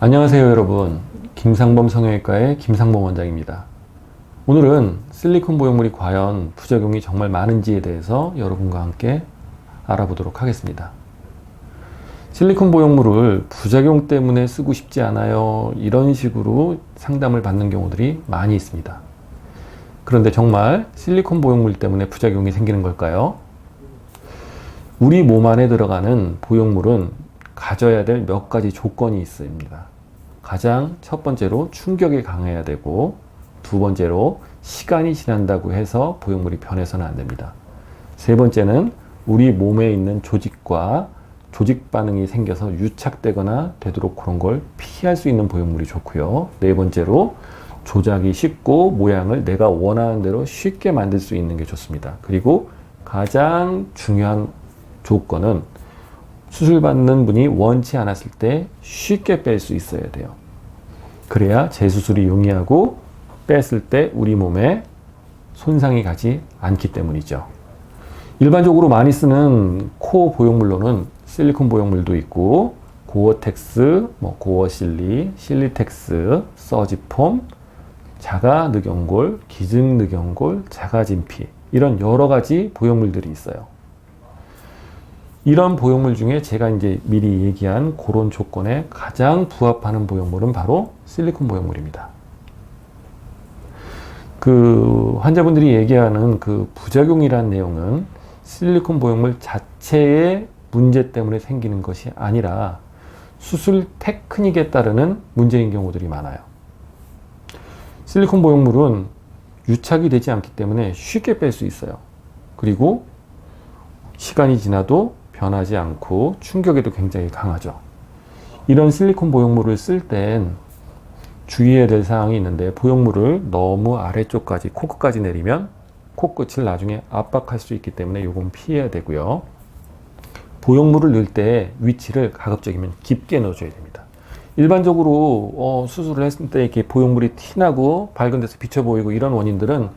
안녕하세요 여러분. 김상범 성형외과의 김상범 원장입니다. 오늘은 실리콘 보형물이 과연 부작용이 정말 많은지에 대해서 여러분과 함께 알아보도록 하겠습니다. 실리콘 보형물을 부작용 때문에 쓰고 싶지 않아요 이런 식으로 상담을 받는 경우들이 많이 있습니다. 그런데 정말 실리콘 보형물 때문에 부작용이 생기는 걸까요? 우리 몸 안에 들어가는 보형물은 가져야 될 몇 가지 조건이 있습니다. 가장 첫 번째로 충격이 강해야 되고 두 번째로 시간이 지난다고 해서 보형물이 변해서는 안 됩니다. 세 번째는 우리 몸에 있는 조직과 조직 반응이 생겨서 유착되거나 되도록 그런 걸 피할 수 있는 보형물이 좋고요. 네 번째로 조작이 쉽고 모양을 내가 원하는 대로 쉽게 만들 수 있는 게 좋습니다. 그리고 가장 중요한 조건은 수술받는 분이 원치 않았을 때 쉽게 뺄 수 있어야 돼요. 그래야 재수술이 용이하고 뺐을 때 우리 몸에 손상이 가지 않기 때문이죠. 일반적으로 많이 쓰는 코 보형물로는 실리콘 보형물도 있고 고어텍스, 뭐 고어실리, 실리텍스, 서지폼, 자가 늑연골, 기증 늑연골, 자가 진피 이런 여러 가지 보형물들이 있어요. 이런 보형물 중에 제가 이제 미리 얘기한 그런 조건에 가장 부합하는 보형물은 바로 실리콘 보형물입니다. 그 환자분들이 얘기하는 그 부작용이라는 내용은 실리콘 보형물 자체의 문제 때문에 생기는 것이 아니라 수술 테크닉에 따르는 문제인 경우들이 많아요. 실리콘 보형물은 유착이 되지 않기 때문에 쉽게 뺄 수 있어요. 그리고 시간이 지나도 변하지 않고 충격에도 굉장히 강하죠. 이런 실리콘 보형물을 쓸 땐 주의해야 될 사항이 있는데 보형물을 너무 아래쪽까지 코끝까지 내리면 코끝을 나중에 압박할 수 있기 때문에 이건 피해야 되고요. 보형물을 넣을 때 위치를 가급적이면 깊게 넣어줘야 됩니다. 일반적으로 어, 수술을 했을 때 이렇게 보형물이 티나고 밝은 데서 비쳐 보이고 이런 원인들은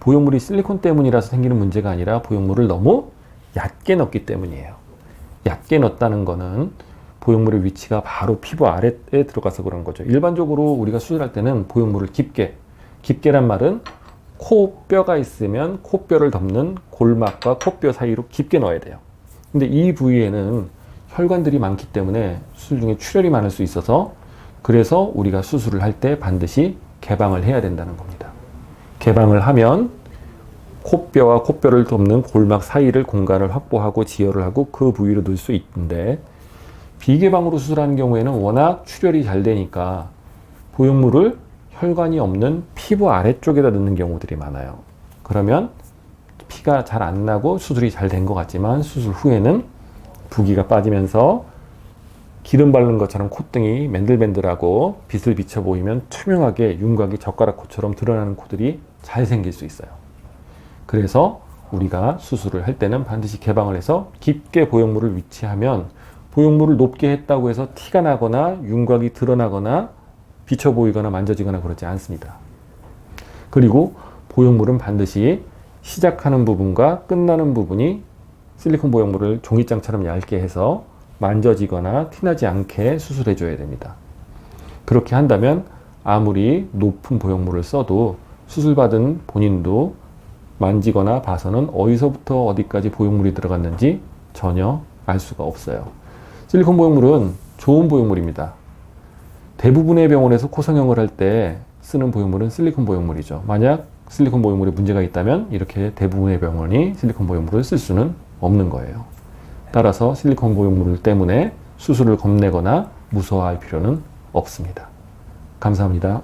보형물이 실리콘 때문이라서 생기는 문제가 아니라 보형물을 너무 얕게 넣기 때문이에요. 얕게 넣었다는 거는 보형물의 위치가 바로 피부 아래에 들어가서 그런 거죠. 일반적으로 우리가 수술할 때는 보형물을 깊게, 깊게란 말은 코뼈가 있으면 코뼈를 덮는 골막과 코뼈 사이로 깊게 넣어야 돼요. 근데 이 부위에는 혈관들이 많기 때문에 수술 중에 출혈이 많을 수 있어서 그래서 우리가 수술을 할 때 반드시 개방을 해야 된다는 겁니다. 개방을 하면 코뼈와 코뼈를 덮는 골막 사이를 공간을 확보하고 지혈을 하고 그 부위로 넣을 수 있는데 비개방으로 수술하는 경우에는 워낙 출혈이 잘 되니까 보형물을 혈관이 없는 피부 아래쪽에다 넣는 경우들이 많아요. 그러면 피가 잘 안 나고 수술이 잘 된 것 같지만 수술 후에는 부기가 빠지면서 기름 바른 것처럼 콧등이 맨들맨들하고 빛을 비춰 보이면 투명하게 윤곽이 젓가락 코처럼 드러나는 코들이 잘 생길 수 있어요. 그래서 우리가 수술을 할 때는 반드시 개방을 해서 깊게 보형물을 위치하면 보형물을 높게 했다고 해서 티가 나거나 윤곽이 드러나거나 비쳐 보이거나 만져지거나 그러지 않습니다. 그리고 보형물은 반드시 시작하는 부분과 끝나는 부분이 실리콘 보형물을 종이장처럼 얇게 해서 만져지거나 티나지 않게 수술해 줘야 됩니다. 그렇게 한다면 아무리 높은 보형물을 써도 수술받은 본인도 만지거나 봐서는 어디서부터 어디까지 보형물이 들어갔는지 전혀 알 수가 없어요. 실리콘 보형물은 좋은 보형물입니다. 대부분의 병원에서 코 성형을 할 때 쓰는 보형물은 실리콘 보형물이죠. 만약 실리콘 보형물에 문제가 있다면 이렇게 대부분의 병원이 실리콘 보형물을 쓸 수는 없는 거예요. 따라서 실리콘 보형물 때문에 수술을 겁내거나 무서워할 필요는 없습니다. 감사합니다.